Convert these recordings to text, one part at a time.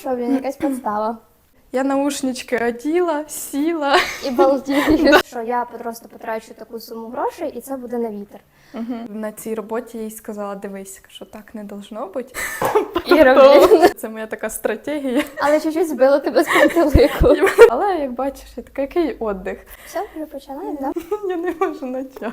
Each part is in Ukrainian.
що він якась підстава. Я наушнички оділа, сіла. І балдію, що я просто потрачу таку суму грошей, і це буде на вітер. На цій роботі я їй сказала: дивись, що так не должно бути. І роблю. Це моя така стратегія. Але чуть-чуть збило тебе з пантелику. Але як бачиш, я така, який отдих. Все, вже починаємо, так? Я не можу почати.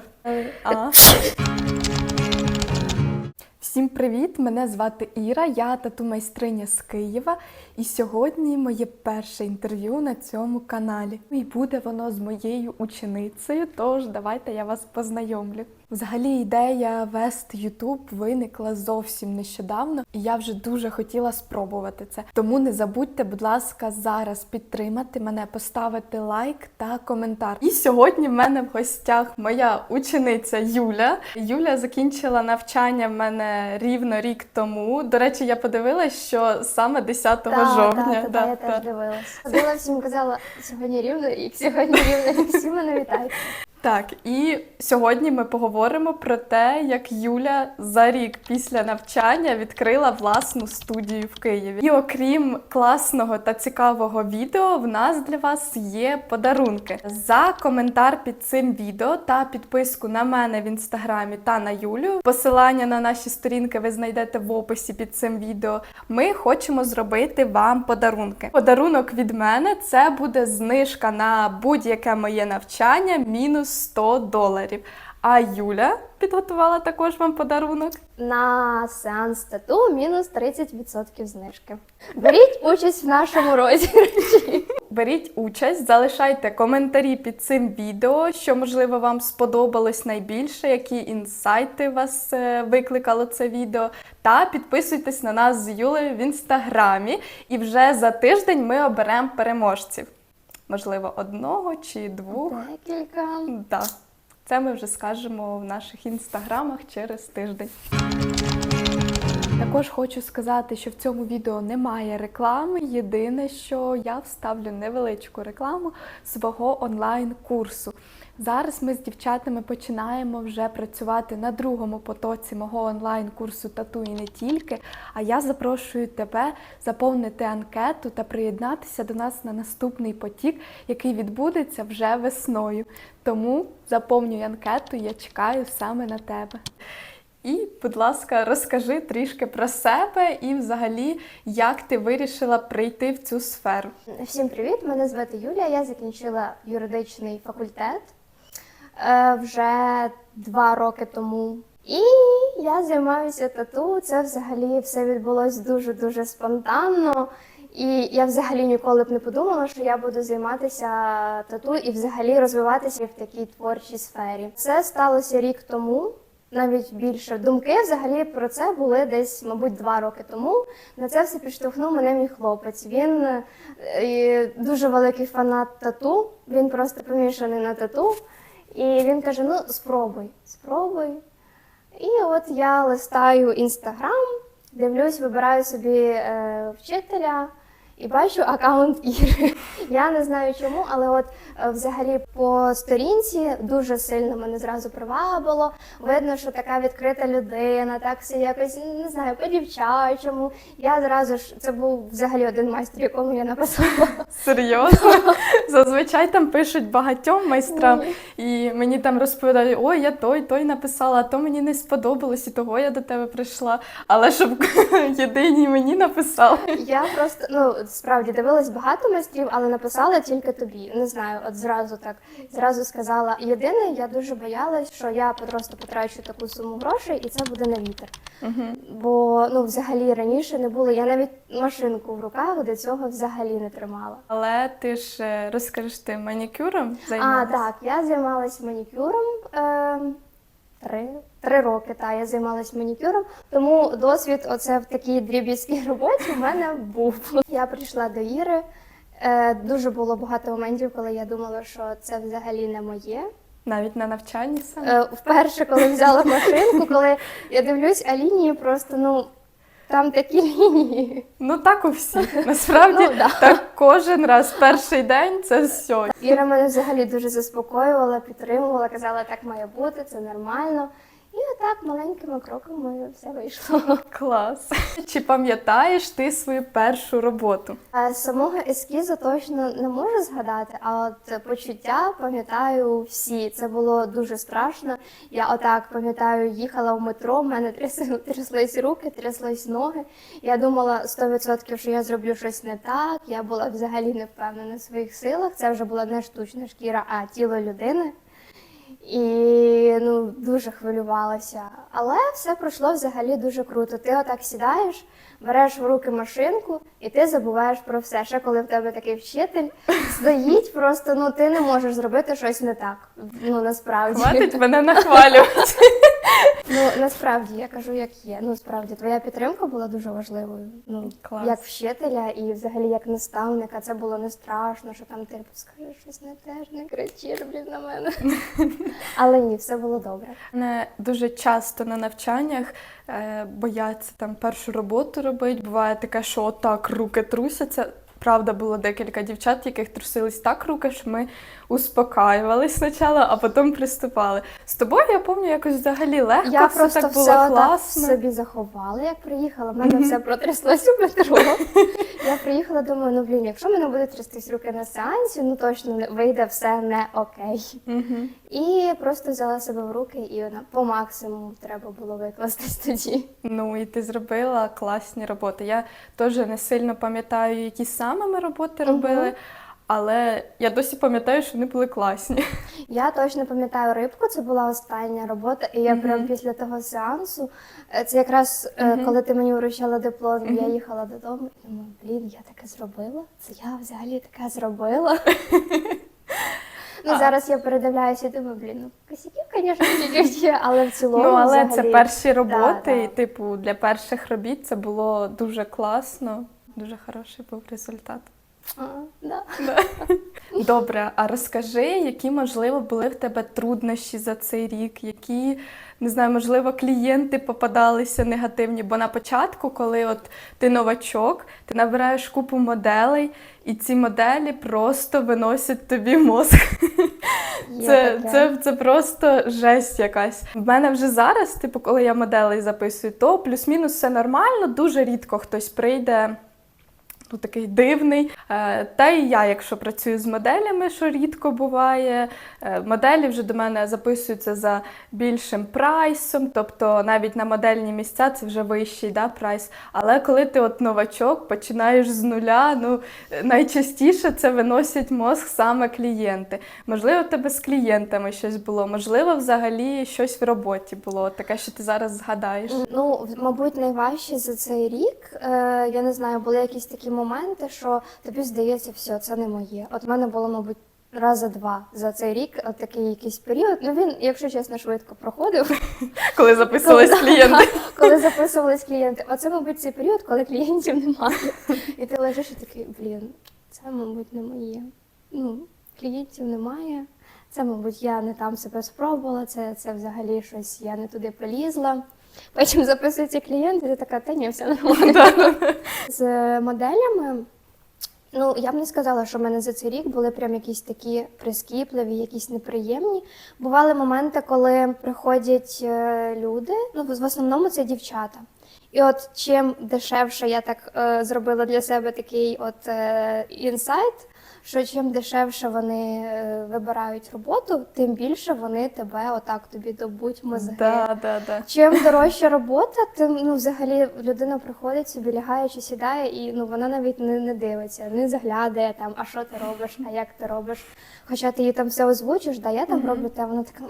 Всім привіт! Мене звати Іра, я тату-майстриня з Києва. І сьогодні моє перше інтерв'ю на цьому каналі. І буде воно з моєю ученицею, тож давайте я вас познайомлю. Взагалі ідея вести YouTube виникла зовсім нещодавно, і я вже дуже хотіла спробувати це. Тому не забудьте, будь ласка, зараз підтримати мене, поставити лайк та коментар. І сьогодні в мене в гостях моя учениця Юля. Юля закінчила навчання в мене рівно рік тому. До речі, я подивилась, що саме 10 жовтня. Так, Да, я да. теж дивилась. Ходила всім казала, сьогодні рівно рік, сьогодні рівно рік, всі мене вітають. Так, і сьогодні ми поговоримо про те, як Юля за рік після навчання відкрила власну студію в Києві. І окрім класного та цікавого відео, в нас для вас є подарунки. За коментар під цим відео та підписку на мене в інстаграмі та на Юлю. Посилання на наші сторінки ви знайдете в описі під цим відео. Ми хочемо зробити вам подарунки. Подарунок від мене це буде знижка на будь-яке моє навчання мінус 100 доларів. А Юля підготувала також вам подарунок. На сеанс тату мінус 30% знижки. Беріть участь в нашому розіграші. Беріть участь, залишайте коментарі під цим відео, що можливо вам сподобалось найбільше, які інсайти вас е, викликало це відео. Та підписуйтесь на нас з Юлею в інстаграмі. І вже за тиждень ми оберемо переможців. Можливо, одного чи двох. Декілька. Да. це ми вже скажемо в наших інстаграмах через тиждень. Також хочу сказати, що в цьому відео немає реклами. Єдине, що я вставлю невеличку рекламу свого онлайн-курсу. Зараз ми з дівчатами починаємо вже працювати на другому потоці мого онлайн-курсу тату і не тільки. А я запрошую тебе заповнити анкету та приєднатися до нас на наступний потік, який відбудеться вже весною. Тому заповнюй анкету, я чекаю саме на тебе. І, будь ласка, розкажи трішки про себе і взагалі, як ти вирішила прийти в цю сферу. Всім привіт! Мене звати Юлія. Я закінчила юридичний факультет вже два роки тому. І я займаюся тату. Це взагалі все відбулось дуже дуже спонтанно. І я взагалі ніколи б не подумала, що я буду займатися тату і взагалі розвиватися в такій творчій сфері. Це сталося рік тому. Навіть більше думки взагалі про це були десь, мабуть, два роки тому. На це все підштовхнув мене мій хлопець. Він е, дуже великий фанат тату. Він просто помішаний на тату. І він каже: ну спробуй, спробуй. І от я листаю інстаграм, дивлюсь, вибираю собі е, вчителя і бачу аккаунт Іри. Я не знаю чому, але от е, взагалі по сторінці дуже сильно мене зразу привабило. Видно, що така відкрита людина, так все якось не знаю, по-дівчачому. Я зразу ж це був взагалі один майстер, якому я написала. Серйозно? Зазвичай там пишуть багатьом майстрам, і мені там розповідають, ой, я той, той написала, а то мені не сподобалось, і того я до тебе прийшла. Але щоб єдині мені написали. Я просто ну справді дивилась багато майстрів, але написала тільки тобі. Не знаю, от зразу так зразу сказала. Єдине, я дуже боялась, що я просто потрачу таку суму грошей, і це буде на вітер. Бо ну взагалі раніше не було. Я навіть машинку в руках до цього взагалі не тримала. Але ти ж е, розкажеш ти манікюром А так, я займалась манікюром. Е, Три, три роки та я займалась манікюром, тому досвід оце в такій дріб'язкій роботі в мене був. Я прийшла до Іри. Е, дуже було багато моментів, коли я думала, що це взагалі не моє. Навіть на навчанні саме? Е, вперше, коли взяла машинку, коли я дивлюсь, а лінії просто ну там такі лінії. Ну так у всіх. Насправді Ну, да. так кожен раз перший день це все. Іра мене взагалі дуже заспокоювала, підтримувала, казала, так має бути, це нормально. І отак маленькими кроками все вийшло. Клас. Чи пам'ятаєш ти свою першу роботу? Самого ескізу точно не можу згадати, а от почуття пам'ятаю всі. Це було дуже страшно. Я отак пам'ятаю, їхала в метро, в мене трясли- тряслись руки, тряслись ноги. Я думала 100% що я зроблю щось не так. Я була взагалі не впевнена в своїх силах. Це вже була не штучна шкіра, а тіло людини. І ну дуже хвилювалася. Але все пройшло взагалі дуже круто. Ти отак сідаєш, береш в руки машинку, і ти забуваєш про все. Ще коли в тебе такий вчитель стоїть, просто ну ти не можеш зробити щось не так. Ну насправді Хватить мене нахвалювати. ну насправді я кажу, як є. Ну справді твоя підтримка була дуже важливою. Ну Клас. як вчителя і взагалі як наставника. Це було не страшно, що там ти скажеш щось не теж, не кричиш, блін, на мене. Але ні, все було добре. Мене дуже часто на навчаннях бояться там першу роботу робити. Буває таке, що отак руки трусяться. Правда, було декілька дівчат, яких трусились так руки, що ми успокаювались спочатку, а потім приступали. З тобою я пам'ятаю якось взагалі легко, Я все просто так було все класно. собі заховала, як приїхала. В мене все протряслось у метро. Я приїхала, думаю, ну блін, якщо в мене будуть трястись руки на сеансі, ну точно вийде все не окей. І просто взяла себе в руки, і вона по максимуму треба було викластись тоді. Ну і ти зробила класні роботи. Я теж не сильно пам'ятаю, які саме ми роботи робили, але я досі пам'ятаю, що вони були класні. Я точно пам'ятаю рибку, це була остання робота, і я Мгм. прям після того сеансу, е, це якраз е, Мгм. коли ти мені вручала диплом, я їхала додому і думаю, блін, я таке зробила? Це я взагалі таке зробила. Ну, А. зараз я передивляюся і думаю, блін, ну косяків, звісно, чуть-чуть є, але в цілому. Ну, але це перші роботи, да. і типу для перших робіт це було дуже класно. Дуже хороший був результат. А, да. Добре, а розкажи, які можливо були в тебе труднощі за цей рік, які не знаю, можливо, клієнти попадалися негативні. Бо на початку, коли от ти новачок, ти набираєш купу моделей, і ці моделі просто виносять тобі мозк. Є Це, таке. це, це просто жесть якась. В мене вже зараз, типу, коли я моделей записую, то плюс-мінус все нормально. Дуже рідко хтось прийде. Ну, такий дивний. Е, Та і я, якщо працюю з моделями, що рідко буває, е, моделі вже до мене записуються за більшим прайсом, тобто навіть на модельні місця це вже вищий да, прайс. Але коли ти от новачок, починаєш з нуля, ну найчастіше це виносять мозг саме клієнти. Можливо, в тебе з клієнтами щось було, можливо, взагалі щось в роботі було, таке, що ти зараз згадаєш. Ну, мабуть, найважче за цей рік. Е, я не знаю, були якісь такі моменти, що тобі здається, все, це не моє. От в мене було, мабуть, рази два за цей рік, от такий якийсь період. Ну він, якщо чесно, швидко проходив. Коли записувались Коли- клієнти. Коли записувались клієнти. Оце, мабуть, цей період, коли клієнтів немає. І ти лежиш і такий, блін, це, мабуть, не моє. Ну, клієнтів немає. Це, мабуть, я не там себе спробувала, це, це взагалі щось, я не туди полізла. Потім записуються клієнти, ти така, та ні, все нормально. З моделями. Ну, я б не сказала, що в мене за цей рік були прям якісь такі прискіпливі, якісь неприємні. Бували моменти, коли приходять е, люди, ну в основному це дівчата. І от чим дешевше я так е, зробила для себе такий от е, інсайт, що чим дешевше вони е, вибирають роботу, тим більше вони тебе отак тобі добуть мозги. Да, да, да. Чим дорожча робота, тим ну взагалі людина приходить собі, лягає чи сідає, і ну вона навіть не, не дивиться, не заглядає там, а що ти робиш, а як ти робиш. Хоча ти їй там все озвучиш, да, я там Мгм. роблю те, вона така.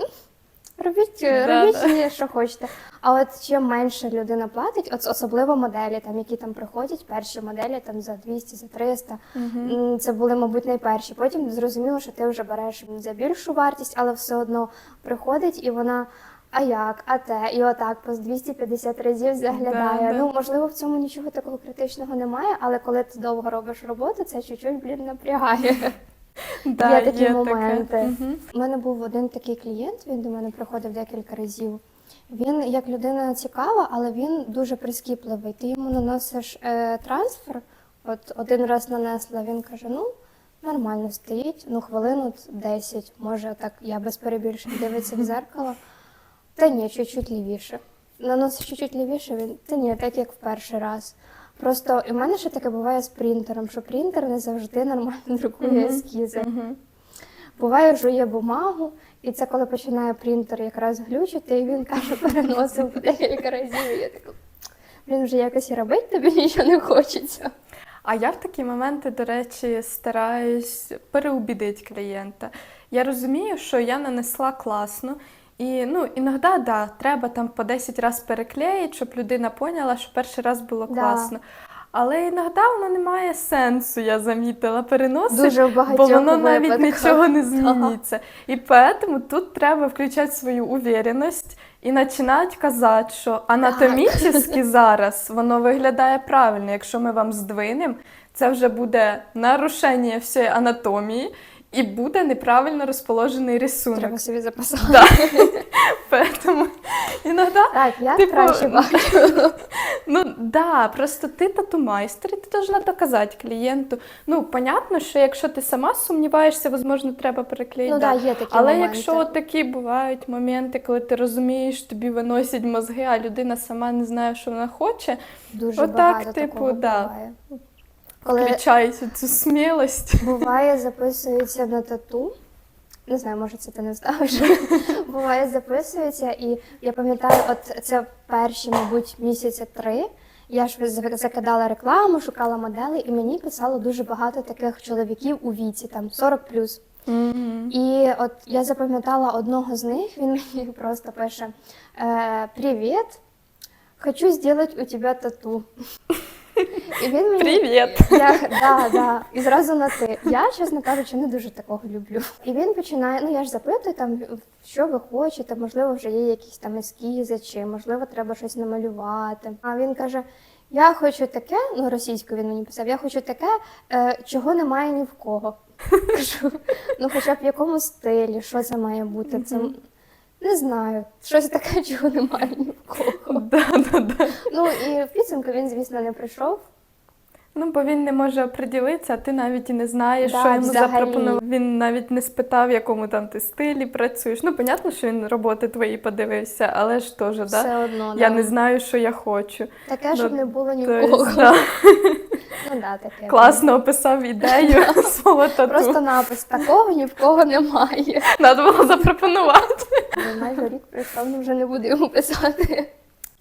«М, Робіть, Да, робіть да. що хочете. А от чим менше людина платить, от особливо моделі, там які там приходять, перші моделі там за 200, за 300, Мгм. М, Це були, мабуть, найперші. Потім зрозуміло, що ти вже береш за більшу вартість, але все одно приходить і вона. А як, а те, і отак по 250 разів заглядає. Да, да. Ну можливо, в цьому нічого такого критичного немає, але коли ти довго робиш роботу, це чуть-чуть, блін, напрягає. Да, Є такі моменти. Таке. У мене був один такий клієнт, він до мене приходив декілька разів. Він як людина цікава, але він дуже прискіпливий. Ти йому наносиш е, трансфер, от один раз нанесла, він каже: ну, нормально стоїть, ну хвилину 10, може так я без перебільшень дивиться в зеркало. Та ні, чуть-чуть лівіше. Наносиш чуть-чуть лівіше, він та ні, так як в перший раз. Просто в мене ще таке буває з принтером, що принтер не завжди нормально друкує ескізи. Буває, жує бумагу, і це коли починає принтер якраз глючити, і він каже, переносив декілька разів. І я така, блін, вже якось і робити тобі нічого не хочеться. А я в такі моменти, до речі, стараюсь переубідити клієнта. Я розумію, що я нанесла класно. І ну, іноді да, треба там по 10 разів переклеїти, щоб людина поняла, що перший раз було Да. класно. Але іноді воно не має сенсу, я замітила, переносити, Дуже бо воно навіть випадках. нічого не зміниться. І тому тут треба включати свою увереність і починати казати, що анатомічно зараз воно виглядає правильно. Якщо ми вам здвинемо, це вже буде нарушення всієї анатомії і буде неправильно розположений рисунок. Треба собі записати. Да. Поэтому іноді Так, я Типу, краще бачу. Ну да, просто ти тату-майстер, і ти должна доказати клієнту. Ну, понятно, що якщо ти сама сумніваєшся, можливо, треба переклеїти. Ну да. да, є такі Але моменти. якщо от такі бувають моменти, коли ти розумієш, тобі виносять мозги, а людина сама не знає, що вона хоче, Дуже Отак, багато типу, такого да. буває. Коли включай цю- смілость. буває, записується на тату. Не знаю, може це ти не ставиш. буває, записується, і я пам'ятаю, от це перші, мабуть, місяці три. Я ж закидала рекламу, шукала моделей, і мені писало дуже багато таких чоловіків у віці, там 40 плюс. І от я запам'ятала одного з них, він мені просто пише: е, Привіт, хочу зробити у тебе тату. І він мені Привіт! я, да, да. І зразу на ти. Я, чесно кажучи, не дуже такого люблю. І він починає, ну я ж запитую, там, що ви хочете, можливо, вже є якісь там ескізи, чи можливо, треба щось намалювати. А він каже: Я хочу таке, ну російською він мені писав, я хочу таке, е, чого немає ні в кого. Кажу, ну хоча б в якому стилі, що це має бути? Це не знаю, щось таке, чого немає ні в кого. Да, да, да. Ну і в підсумку він, звісно, не прийшов. Ну, бо він не може оприділитися, а ти навіть і не знаєш, Да, що йому взагалі. запропонував. Він навіть не спитав, в якому там ти стилі працюєш. Ну, понятно, що він роботи твої подивився, але ж теж, да? Все одно. я да. не знаю, що я хочу. Таке, щоб Ну, не було ні в да, Ну, да, таке. класно описав ідею свого тату. Просто напис такого ні в кого немає. Треба було запропонувати. Ну, Майже рік прийшов, ну вже не буду йому писати.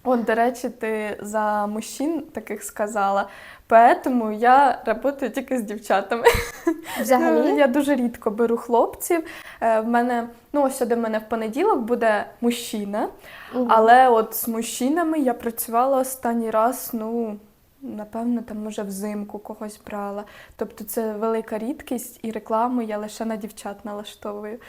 От, до речі, ти за мужчин таких сказала. Поэтому я працюю тільки з дівчатами. Взагалі, Ну, я дуже рідко беру хлопців. Е, В мене, ну ось до мене в понеділок буде мужчина, Мгм. але от з мужчинами я працювала останній раз, ну. Напевно, там може взимку когось брала. Тобто це велика рідкість, і рекламу я лише на дівчат налаштовую.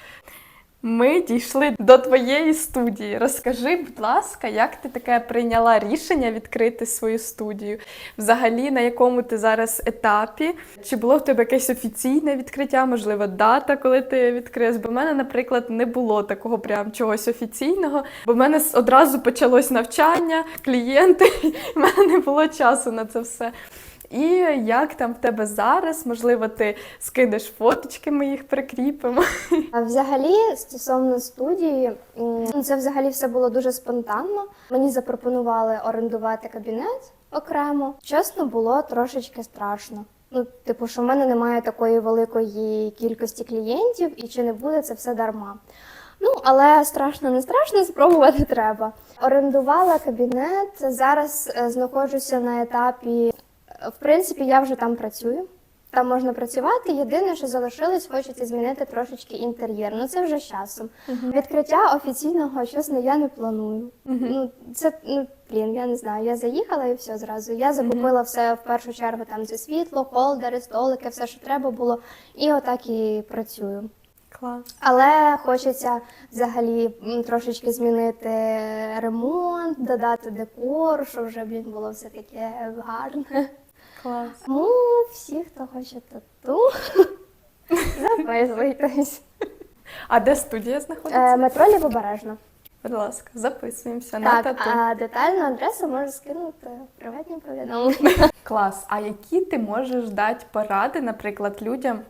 Ми дійшли до твоєї студії. Розкажи, будь ласка, як ти таке прийняла рішення відкрити свою студію? Взагалі, на якому ти зараз етапі? Чи було в тебе якесь офіційне відкриття, можливо, дата, коли ти відкрив? Бо в мене, наприклад, не було такого прям чогось офіційного, бо в мене одразу почалось навчання, клієнти, і в мене не було часу на це все. І як там в тебе зараз? Можливо, ти скинеш фоточки, ми їх прикріпимо. А взагалі, стосовно студії, це взагалі все було дуже спонтанно. Мені запропонували орендувати кабінет окремо. Чесно, було трошечки страшно. Ну, типу, що в мене немає такої великої кількості клієнтів, і чи не буде це все дарма. Ну, але страшно, не страшно, спробувати треба. Орендувала кабінет. Зараз е, знаходжуся на етапі. В принципі, я вже там працюю. Там можна працювати. Єдине, що залишилось, хочеться змінити трошечки інтер'єр. Ну це вже з часом. Відкриття офіційного, чесно, я не планую. Ну це ну блін, я не знаю. Я заїхала і все зразу. Я закупила все в першу чергу. Там це світло, холдери, столики, все, що треба було, і отак і працюю. Клас. Але хочеться взагалі трошечки змінити ремонт, додати декор, щоб вже блін було все таке гарне. Клас. Ну, всі, хто хоче тату, записуйтесь. А де студія знаходиться? Е, Метро Лівобережно. Будь ласка, записуємося на Так, тату. а детальну адресу можу скинути в приватні повідомлення. Клас. А які ти можеш дати поради, наприклад, людям,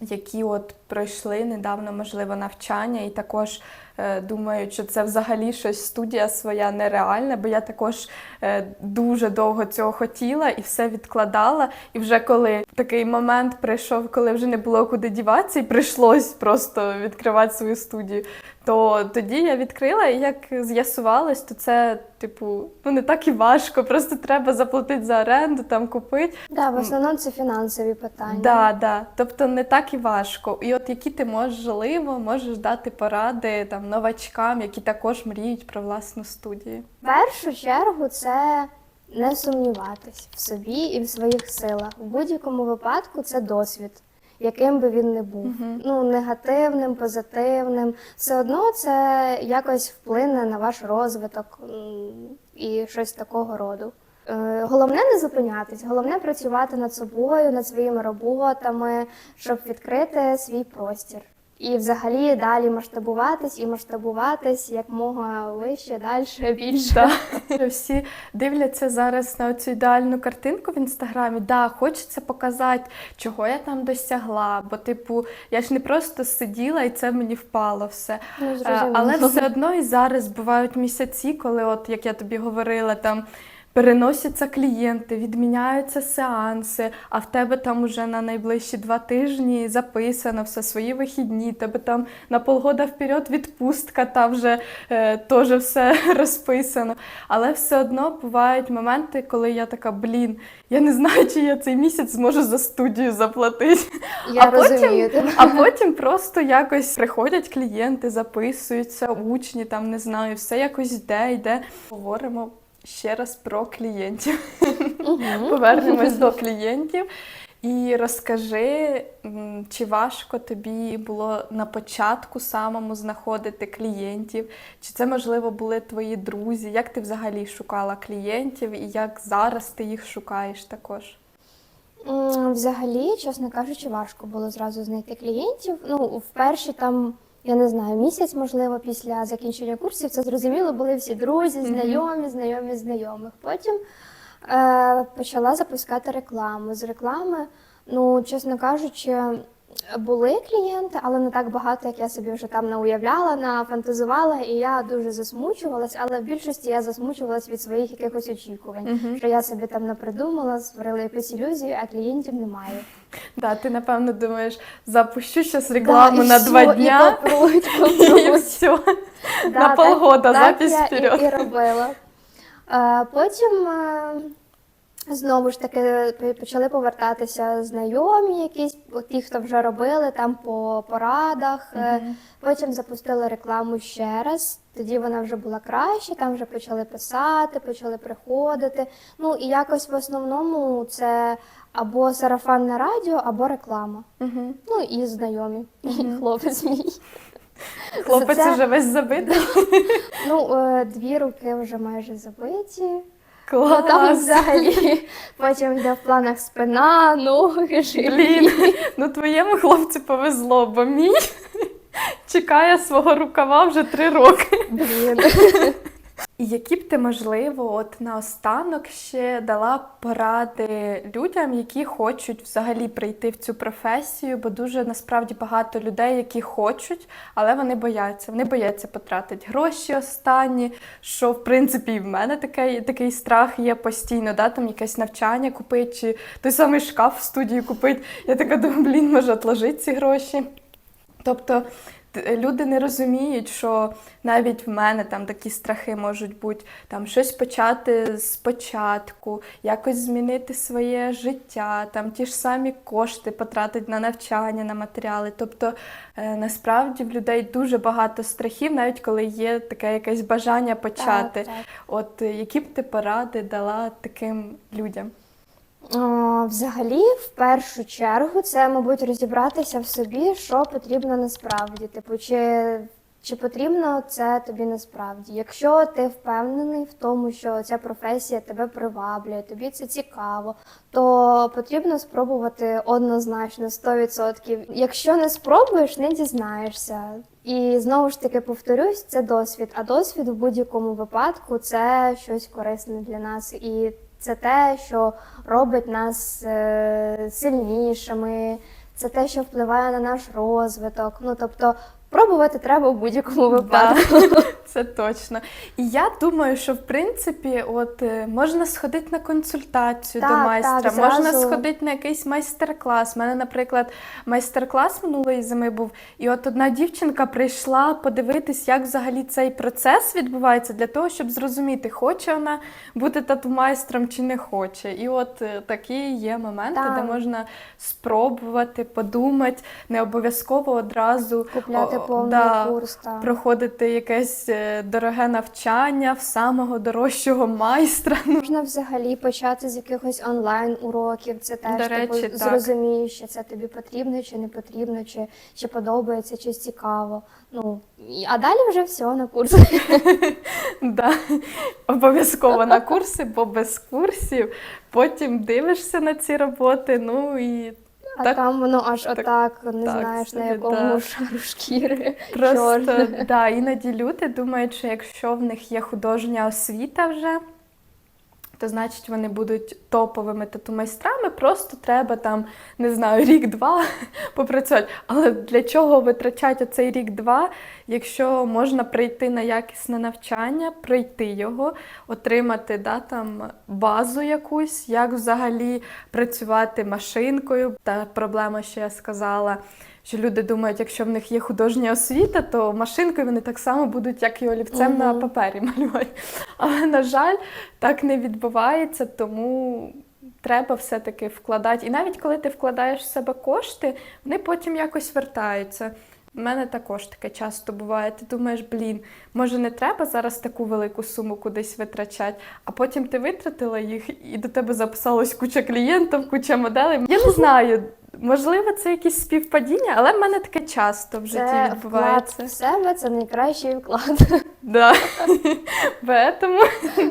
які от пройшли недавно, можливо, навчання і також е, думають, що це взагалі щось студія своя нереальна, бо я також е, дуже довго цього хотіла і все відкладала. І вже коли такий момент прийшов, коли вже не було куди діватися, і прийшлось просто відкривати свою студію. То тоді я відкрила, і як з'ясувалось, то це, типу, ну не так і важко. Просто треба заплатити за оренду, там купити. Да, в основному це фінансові питання. Да, да. Тобто не так і важко. І от які ти можливо можеш дати поради там новачкам, які також мріють про власну студію. В першу чергу це не сумніватись в собі і в своїх силах. В будь-якому випадку це досвід, яким би він не був. Ну, негативним, позитивним. Все одно це якось вплине на ваш розвиток і щось такого роду. Е, Головне не зупинятись, головне працювати над собою, над своїми роботами, щоб відкрити свій простір. І взагалі далі масштабуватись і масштабуватись як мога вище, далі, більше. Да. Всі дивляться зараз на цю ідеальну картинку в інстаграмі. Да, хочеться показати, чого я там досягла. Бо, типу, я ж не просто сиділа і це мені впало все. Ну, Е. Але все одно і зараз бувають місяці, коли, от як я тобі говорила, там. Переносяться клієнти, відміняються сеанси, а в тебе там уже на найближчі два тижні записано все свої вихідні, тебе там на полгода вперед відпустка, та вже е, теж все розписано. Але все одно бувають моменти, коли я така, блін, я не знаю, чи я цей місяць зможу за студію заплатити. Я а потім- розумію. А потім просто якось приходять клієнти, записуються, учні, там не знаю, все якось йде, йде. Говоримо ще раз про клієнтів. Повернемось до клієнтів. І розкажи, чи важко тобі було на початку самому знаходити клієнтів? Чи це, можливо, були твої друзі? Як ти взагалі шукала клієнтів і як зараз ти їх шукаєш також? Взагалі, чесно кажучи, важко було зразу знайти клієнтів. Ну, в перші там, я не знаю, місяць, можливо, після закінчення курсів, це зрозуміло, були всі друзі, знайомі, знайомі, знайомих. Потім е, почала запускати рекламу. З реклами, ну, чесно кажучи, були клієнти, але не так багато, як я собі вже там науявляла, нафантазувала, і я дуже засмучувалась, але в більшості я засмучувалась від своїх якихось очікувань, що я собі там напридумала, створила якусь ілюзію, а клієнтів немає. Да, ти напевно думаєш, запущу щас рекламу Да, на два і дня попруть, і все. Да, на полгода так, запись так я вперед. І, і робила. Е, потім е, знову ж таки почали повертатися знайомі, якісь ті, хто вже робили там по порадах. Е, Потім запустили рекламу ще раз. Тоді вона вже була краще, там вже почали писати, почали приходити. Ну і якось в основному це або сарафанне радіо, або реклама. Мгм. Ну і знайомі. Хлопець мій. Хлопець це- уже весь забитий. Ну, е, дві руки вже майже забиті. Ну, Клас. там взагалі потім йде в планах спина, ноги, живіт. Блін, ну твоєму хлопцю повезло, бо мій чекає свого рукава вже три роки. Блін. І які б ти, можливо, от наостанок ще дала поради людям, які хочуть взагалі прийти в цю професію, бо дуже насправді багато людей, які хочуть, але вони бояться. Вони бояться потратити гроші останні, що в принципі і в мене такий, такий страх є постійно, да, там якесь навчання купити, чи той самий шкаф в студії купити. Я така думаю, блін, може отложити ці гроші. Тобто люди не розуміють, що навіть в мене там такі страхи можуть бути, там щось почати спочатку, якось змінити своє життя, там ті ж самі кошти потратити на навчання, на матеріали. Тобто е, насправді в людей дуже багато страхів, навіть коли є таке якесь бажання почати. Так, так. От які б ти поради дала таким людям? Взагалі, в першу чергу, це, мабуть, розібратися в собі, що потрібно насправді. Типу, чи, чи потрібно це тобі насправді? Якщо ти впевнений в тому, що ця професія тебе приваблює, тобі це цікаво, то потрібно спробувати однозначно 100%. Якщо не спробуєш, не дізнаєшся. І знову ж таки повторюсь, це досвід. А досвід в будь-якому випадку це щось корисне для нас. І це те, що робить нас е, сильнішими, це те, що впливає на наш розвиток. Ну тобто пробувати треба в будь-якому випадку. Да, це точно. І я думаю, що в принципі, от е, можна сходити на консультацію до майстра, так, можна зразу. сходити на якийсь майстер-клас. У мене, наприклад, майстер-клас минулої зими був, і от одна дівчинка прийшла подивитись, як взагалі цей процес відбувається, для того, щоб зрозуміти, хоче вона бути тату-майстром чи не хоче. І от е, такі є моменти, Так. де можна спробувати, подумати, не обов'язково одразу Купляти о, повний да, курс. Так. проходити якесь е, дороге навчання в самого дорожчого майстра. Ну, Можна взагалі почати з якихось онлайн-уроків. Це теж До речі, типу, так. зрозумієш, чи це тобі потрібно, чи не потрібно, чи, чи подобається, чи цікаво. Ну, а далі вже все на курс. да. Обов'язково на курси, бо без курсів потім дивишся на ці роботи. Ну і А Так- там воно аж так- отак, не так знаєш на якому да. шару шкіри. просто чорне. да, іноді люди думають, що якщо в них є художня освіта вже. То значить вони будуть топовими тату-майстрами, просто треба там, не знаю, рік-два попрацювати. Але для чого витрачати оцей рік-два, якщо можна прийти на якісне навчання, пройти його, отримати да, там, базу якусь, як взагалі працювати машинкою. Та проблема, що я сказала, що люди думають, якщо в них є художня освіта, то машинкою вони так само будуть, як і олівцем на папері малювати. Але, на жаль, так не відбувається, тому треба все-таки вкладати. І навіть коли ти вкладаєш в себе кошти, вони потім якось вертаються. У мене також таке часто буває. Ти думаєш, блін, може не треба зараз таку велику суму кудись витрачати, а потім ти витратила їх, і до тебе записалось куча клієнтів, куча моделей. Я не знаю, можливо, це якісь співпадіння, але в мене таке часто в житті Це вклад відбувається. в себе, це найкращий вклад. Да.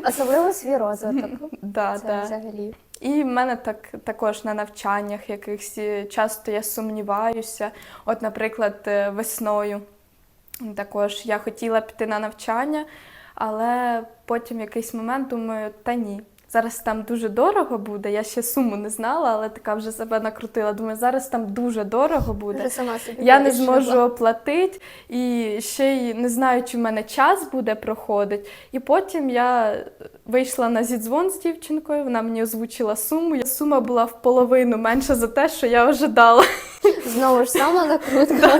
Особливо свій розвиток. да, Це да. взагалі. І в мене так також на навчаннях якихось е, часто я сумніваюся. От, наприклад, е, весною також я хотіла піти на навчання, але потім в якийсь момент думаю, та ні. Зараз там дуже дорого буде. Я ще суму не знала, але така вже себе накрутила. Думаю, зараз там дуже дорого буде. Вже сама собі Я не вирішила. зможу оплатити, і ще й не знаю, чи в мене час буде проходити. І потім я вийшла на зідзвон з дівчинкою, вона мені озвучила суму. Сума була в половину менша за те, що я ожидала. Знову ж сама накрутка.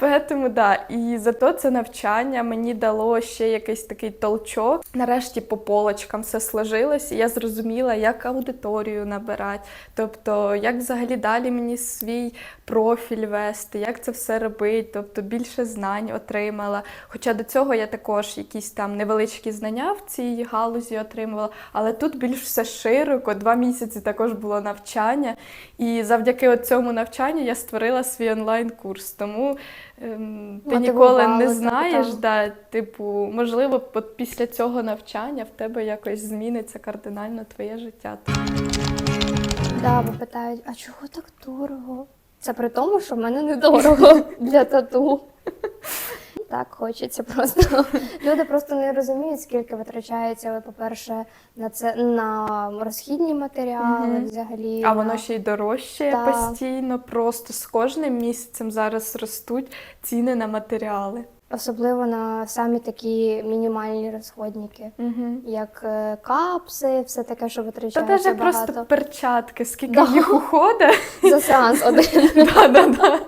Поэтому да, і зато це навчання мені дало ще якийсь такий толчок. Нарешті по полочкам все сложилось, і я зрозуміла, як аудиторію набирати, тобто як взагалі далі мені свій профіль вести, як це все робити, тобто більше знань отримала. Хоча до цього я також якісь там невеличкі знання в цій галузі отримувала, але тут більш все широко, два місяці також було навчання. І завдяки цьому навчанню я створила свій онлайн-курс. Тому ем, ти ніколи не знаєш, да, типу, можливо, от після цього навчання в тебе якось зміниться кардинально твоє життя. Да, бо питають, а чого так дорого? Це при тому, що в мене недорого для тату. Так, хочеться просто. Люди просто не розуміють, скільки витрачається, по-перше, на це на розхідні матеріали, Мгм. взагалі. А на- воно ще й дорожчає Так. постійно, просто з кожним місяцем зараз ростуть ціни на матеріали. Особливо на самі такі мінімальні розходники, Угу. як е, капси, все таке, що Та витрачається навіть просто перчатки, скільки Да. їх уходить. За сеанс один. да, да, да.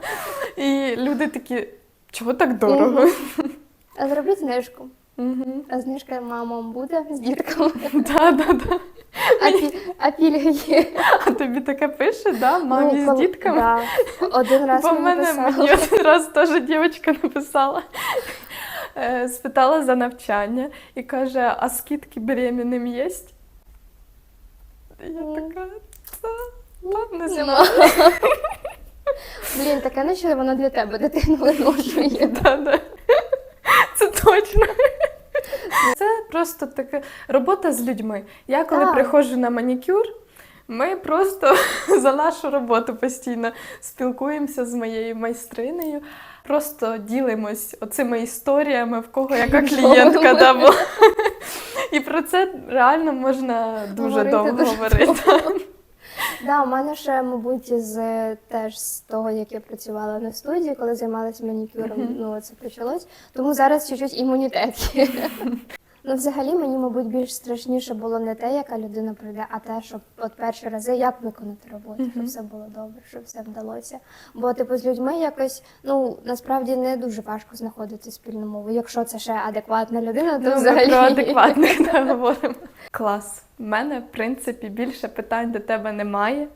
І люди такі, чого так дорого? А зробіть знижку. Угу. А знижка мамам буде з дітками. Да, да, да. А, пі- а пільги є. А тобі таке пише, да? Мамі Ну, з коли- дітками? Да. Один раз Бо мені мене мені один раз теж дівчинка написала, е, спитала за навчання і каже, а скидки беременним є? Я така, та, та, не Нема. знаю. Блін, таке наче воно для тебе дитину виношує. Це точно. Це просто така робота з людьми. Я коли Так. приходжу на манікюр, ми просто за нашу роботу постійно спілкуємося з моєю майстринею. Просто ділимось оцими історіями, в кого яка клієнтка да, була. І про це реально можна дуже Говорити довго дуже говорити. Да, у мене ще, мабуть, з теж з того, як я працювала на студії, коли займалася манікюром, ну це почалось. Тому зараз чуть-чуть імунітет є. Ну, взагалі, мені, мабуть, більш страшніше було не те, яка людина прийде, а те, щоб от перші рази як виконати роботу, щоб все було добре, щоб все вдалося. Бо, типу, з людьми якось ну насправді не дуже важко знаходити спільну мову. Якщо це ще адекватна людина, то Ну, взагалі про адекватних говоримо. Клас. У мене, в принципі, більше питань до тебе немає.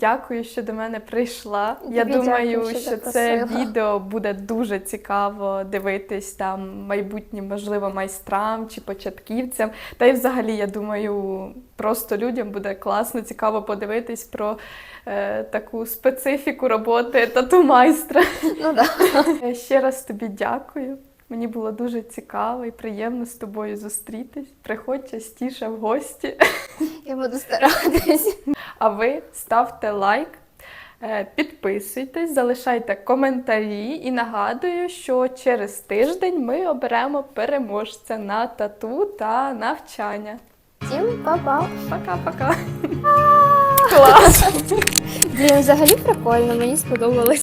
Дякую, що до мене прийшла. Я думаю, дякую, що що це відео буде дуже цікаво дивитись там майбутнім, можливо, майстрам чи початківцям. Та й взагалі, я думаю, просто людям буде класно, цікаво подивитись про е, таку специфіку роботи тату-майстра. ну да. Е, Ще раз тобі дякую. Мені було дуже цікаво і приємно з тобою зустрітись. Приходь частіше в гості. Я буду старатись. А ви ставте лайк, е, підписуйтесь, залишайте коментарі і нагадую, що через тиждень ми оберемо переможця на тату та навчання. Всім па-па. Пока-пока. Клас! Блін, взагалі прикольно, мені сподобалось.